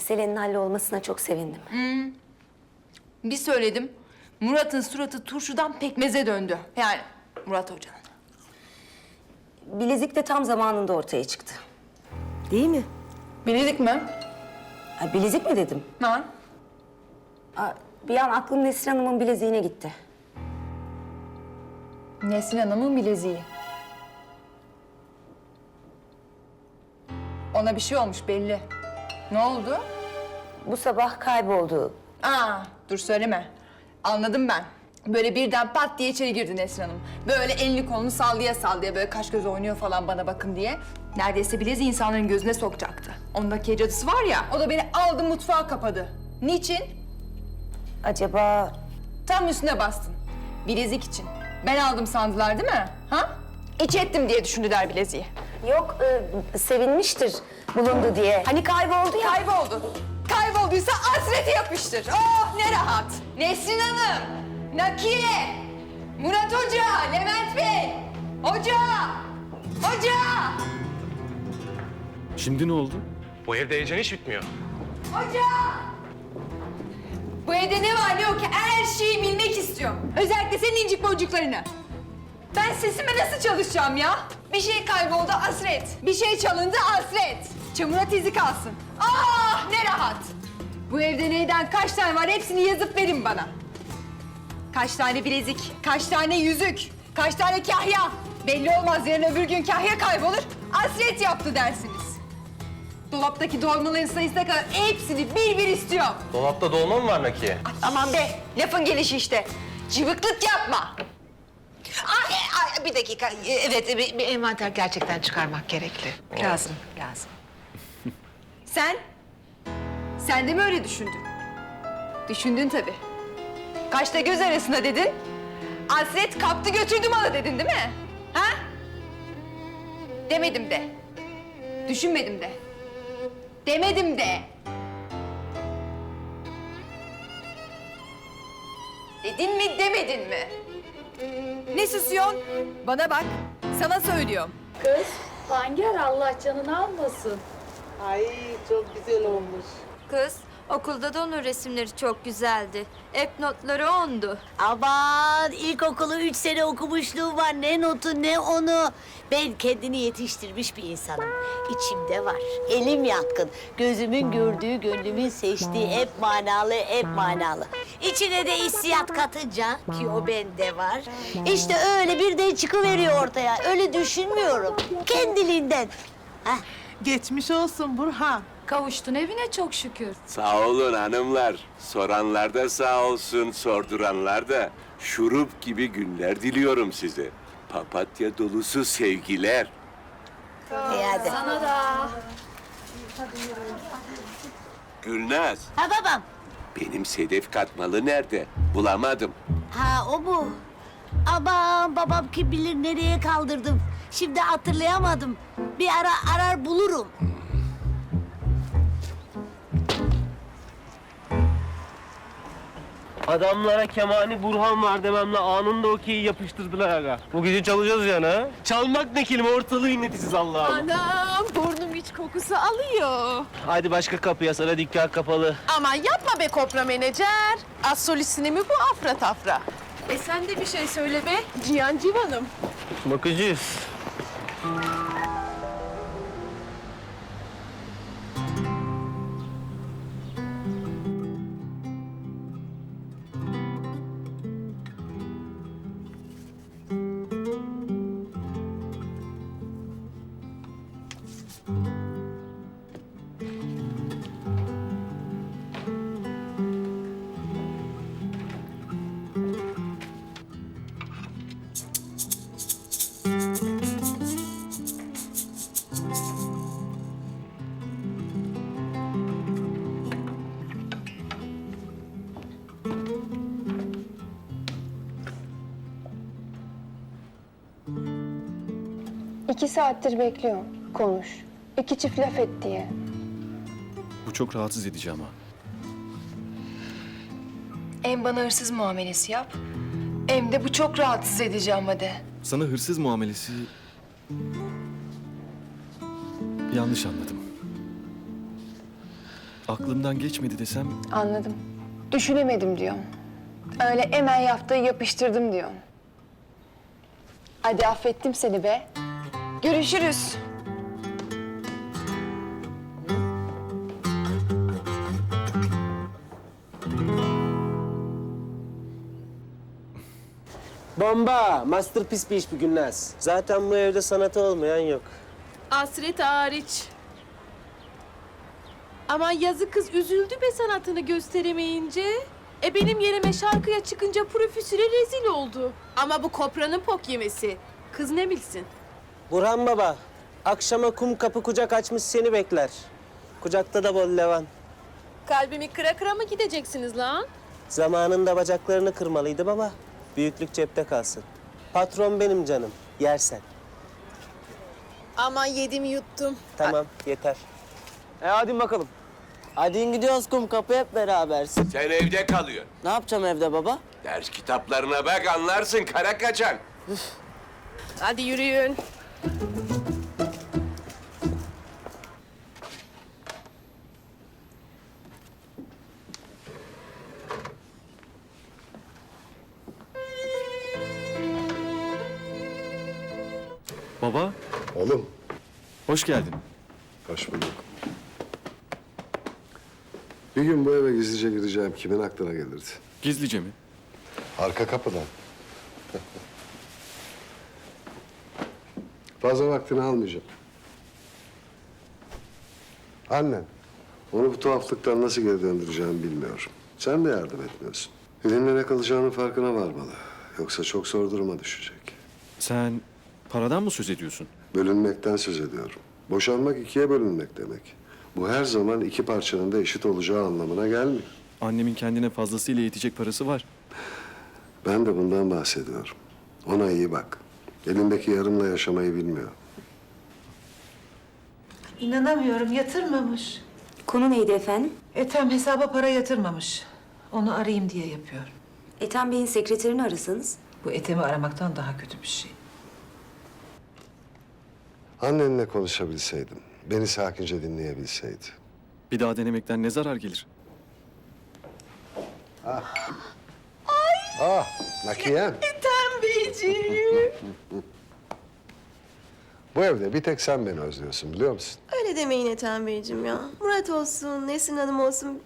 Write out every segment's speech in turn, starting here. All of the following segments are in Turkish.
Meselenin hallolmasına çok sevindim. Bir söyledim. Murat'ın suratı turşudan pekmeze döndü. Yani Murat Hoca'nın. Bilezik de tam zamanında ortaya çıktı. Değil mi? Bilezik mi? Ha, bilezik mi dedim? Ha? Aa, bir an aklım Nesrin Hanım'ın bileziğine gitti. Nesrin Hanım'ın bileziği. Ona bir şey olmuş belli. Ne oldu? Bu sabah kayboldu. Aa, dur söyleme. Anladım ben. Böyle birden pat diye içeri girdi Nesrin Hanım. Böyle elini kolunu sallaya sallaya böyle kaş göz oynuyor falan bana bakın diye. Neredeyse bileziği insanların gözüne sokacaktı. Ondaki cadısı var ya, o da beni aldı mutfağa kapadı. Niçin? Acaba Tam üstüne bastın. Bilezik için. Ben aldım sandılar değil mi? Ha? İç ettim diye düşündüler bileziği. Yok e, sevinmiştir bulundu diye. Hani kayboldu ya. Kayboldu. Kaybolduysa hasreti yapıştır. Oh ne rahat. Nesrin Hanım, Nakiye, Murat Hoca, Levent Bey, Hoca, Hoca, Şimdi ne oldu? Bu evde heyecan hiç bitmiyor. Hoca. Bu evde ne var ne yok ki her şeyi bilmek istiyorum. Özellikle senin incik boncuklarını. Ben sesime nasıl çalışacağım ya? Bir şey kayboldu hasret. Bir şey çalındı hasret. Çamurat izi kalsın. Ah ne rahat. Bu evde neyden kaç tane var hepsini yazıp verin bana. Kaç tane bilezik, kaç tane yüzük, kaç tane kahya. Belli olmaz yarın öbür gün kahya kaybolur. Hasret yaptı dersiniz. Dolaptaki dolmaların sayısına kadar hepsini bir bir istiyorum. Dolapta dolma mı var Nakiye? Aman be, lafın gelişi işte. Cıvıklık yapma. Ay, ay, bir dakika. Evet, bir, bir envanter gerçekten çıkarmak gerekli. Lazım, lazım. Sen? Sen de mi öyle düşündün? Düşündün tabii. Kaçta göz arasında dedin? Hasret kaptı götürdü malı dedin değil mi? Ha? Demedim de. Düşünmedim de. Demedim de. Dedin mi demedin mi? Ne susuyorsun? Bana bak. Sana söylüyorum. Kız, Banger Allah canını almasın. Ay çok güzel olmuş. Kız, okulda da onun resimleri çok güzeldi. Hep notları ondu. Aman ilkokulu üç sene okumuşluğum var. Ne notu ne onu. Ben kendini yetiştirmiş bir insanım. İçimde var. Elim yatkın. Gözümün gördüğü, gönlümün seçtiği hep manalı, hep manalı. İçine de hissiyat katınca ki o bende var. İşte öyle bir de çıkıveriyor ortaya. Öyle düşünmüyorum. Kendiliğinden. Heh. Geçmiş olsun Burhan. Kavuştun evine çok şükür. Sağ olun hanımlar. Soranlar da sağ olsun, sorduranlar da. Şurup gibi günler diliyorum size. Papatya dolusu sevgiler. İyi hadi. Sana da. Gülnaz, Ha babam. Benim sedef katmalı nerede? Bulamadım. Ha o mu? Aman babam kim bilir nereye kaldırdım. Şimdi hatırlayamadım. Bir ara arar bulurum. Adamlara Kemani Burhan var dememle anında okeyi yapıştırdılar aga. Bu gece çalacağız yani ha? Çalmak ne kelime ortalığı inletisiz Allah'ım. Anam burnum iç kokusu alıyor. Hadi başka kapıya sana dikkat kapalı. Aman yapma be kopra menajer. Az solistini mi bu afra tafra? E sen de bir şey söyle be. Cihan Civan'ım. Bakacağız. İki saattir bekliyorum. Konuş. İki çift laf et diye. Bu çok rahatsız edici ama. Hem bana hırsız muamelesi yap. Hem de bu çok rahatsız edici ama de. Sana hırsız muamelesi... Yanlış anladım. Aklımdan geçmedi desem Anladım. Düşünemedim diyorum. Öyle hemen yaptığı yapıştırdım diyorum. Hadi affettim seni be. Görüşürüz. Bomba! Masterpiece bir iş bu Gülnaz. Zaten bu evde sanatı olmayan yok. Asret hariç. Ama yazık kız üzüldü be sanatını gösteremeyince. E benim yerime şarkıya çıkınca profesöre rezil oldu. Ama bu kopranın pok yemesi. Kız ne bilsin? Burhan baba, akşama kum kapı kucak açmış seni bekler. Kucakta da bol levan. Kalbimi kıra kıra mı gideceksiniz lan? Zamanında bacaklarını kırmalıydım ama büyüklük cepte kalsın. Patron benim canım, yersen. Aman yedim yuttum. Tamam, yeter. E hadi bakalım. Hadi gidiyoruz kum kapı hep beraber. Sen evde kalıyorsun. Ne yapacağım evde baba? Ders kitaplarına bak anlarsın kara kaçan. Hadi yürüyün. Baba Oğlum, hoş geldin. hoş bulduk. Bir gün bu eve gizlice gireceğim kimin aklına gelirdi? Gizlice mi? Arka kapıdan. Fazla vaktini almayacağım. Annen, onu bu tuhaflıktan nasıl geri döndüreceğimi bilmiyorum. Sen de yardım etmiyorsun. Elinle ne kalacağının farkına varmalı. Yoksa çok zor duruma düşecek. Sen paradan mı söz ediyorsun? Bölünmekten söz ediyorum. Boşanmak ikiye bölünmek demek. Bu her zaman iki parçanın da eşit olacağı anlamına gelmiyor. Annemin kendine fazlasıyla yetecek parası var. Ben de bundan bahsediyorum. Ona iyi bak. Elindeki yarımla yaşamayı bilmiyor. İnanamıyorum yatırmamış. Konu neydi efendim? Ethem hesaba para yatırmamış. Onu arayayım diye yapıyorum. Ethem Bey'in sekreterini arasanız. Bu Ethem'i aramaktan daha kötü bir şey. Annenle konuşabilseydim, beni sakince dinleyebilseydi. Bir daha denemekten ne zarar gelir? Ah, Nakiye. Ethem Beyciğim. Bu evde bir tek sen beni özlüyorsun biliyor musun? Öyle demeyin Ethem Beyciğim ya. Murat olsun, Nesin Hanım olsun.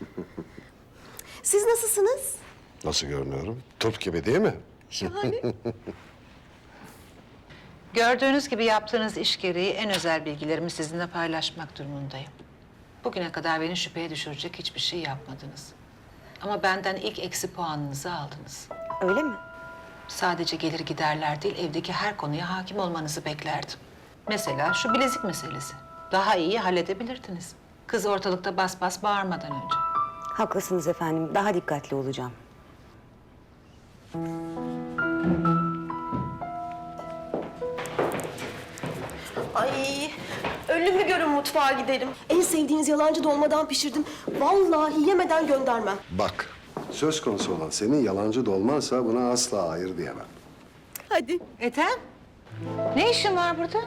Siz nasılsınız? Nasıl görünüyorum? Turp gibi değil mi? Gördüğünüz gibi yaptığınız iş gereği en özel bilgilerimi sizinle paylaşmak durumundayım. Bugüne kadar beni şüpheye düşürecek hiçbir şey yapmadınız. Ama benden ilk eksi puanınızı aldınız. Öyle mi? Sadece gelir giderler değil, evdeki her konuya hakim olmanızı beklerdim. Mesela şu bilezik meselesi. Daha iyi halledebilirdiniz. Kız ortalıkta bas bas bağırmadan önce. Haklısınız efendim. Daha dikkatli olacağım. Ay, ölümü görün mutfağa gidelim. En sevdiğiniz yalancı dolmadan pişirdim. Vallahi yemeden göndermem. Bak, söz konusu olan senin yalancı dolmansa buna asla hayır diyemem. Hadi. Ethem, ne işin var burada?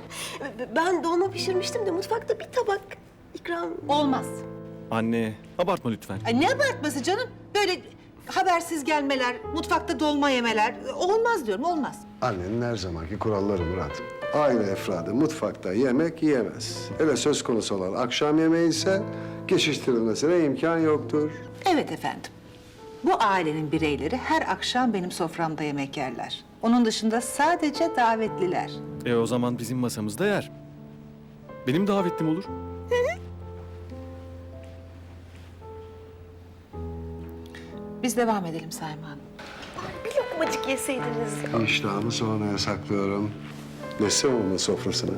Ben dolma pişirmiştim de mutfakta bir tabak ikram. Olmaz. Anne abartma lütfen. Ay ne abartması canım? Böyle habersiz gelmeler, mutfakta dolma yemeler olmaz diyorum, olmaz. Annenin her zamanki kuralları Murat. Aile efradı mutfakta yemek yiyemez. Hele söz konusu olan akşam yemeği ise geçiştirilmesine imkan yoktur. Evet efendim. Bu ailenin bireyleri her akşam benim soframda yemek yerler. Onun dışında sadece davetliler. E o zaman bizim masamızda yer. Benim davetlim olur. Biz devam edelim Sayma Hanım. Bir lokmacık yeseydiniz. İştahımı sonraya saklıyorum. Nesli onun sofrasına.